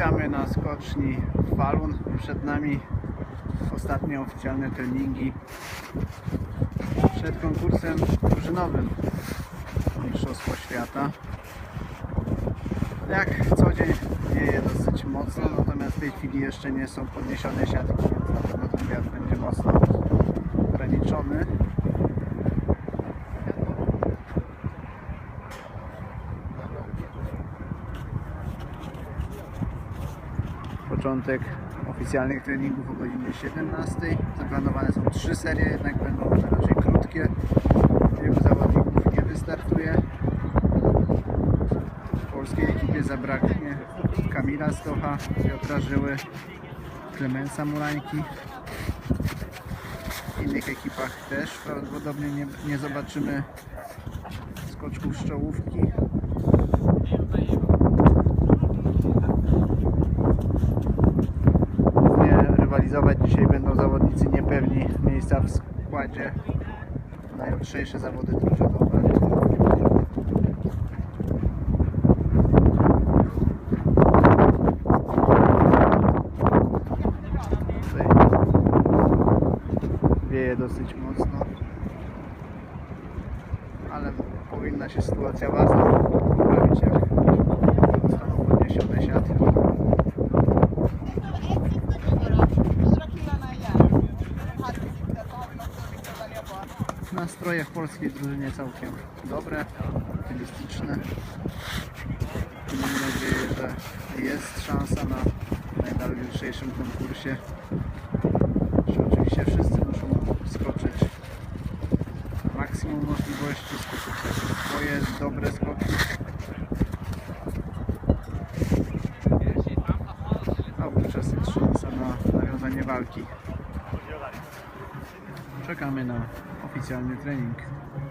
Witamy na skoczni Falun. Przed nami ostatnie oficjalne treningi przed konkursem drużynowym Mistrzostwo Świata. Jak co dzień wieje dosyć mocno, natomiast w tej chwili jeszcze nie są podniesione siatki, więc na pewno ten wiatr będzie mocno Początek oficjalnych treningów o godzinie 17. Zaplanowane są trzy serie, jednak będą one raczej krótkie. Wielu zawodników nie wystartuje. W polskiej ekipie zabraknie Kamila Stocha, Piotra Żyły, Klemensa Murańki. W innych ekipach też prawdopodobnie nie, nie zobaczymy skoczków z czołówki. Rywalizować dzisiaj będą zawodnicy niepewni miejsca w składzie. Na jutrzejsze zawody drużynowe. Wieje dosyć mocno, ale powinna się sytuacja bardzo poprawić, jak zostaną podniesione siatki. Nastroje w polskiej drużynie całkiem dobre, optymistyczne. Mam nadzieję, że jest szansa na medal w jutrzejszym konkursie. Oczywiście wszyscy muszą skoczyć maksimum możliwości, skoczyć swoje dobre skoki. A wówczas jest szansa na nawiązanie walki. Czekamy na oficjalny trening.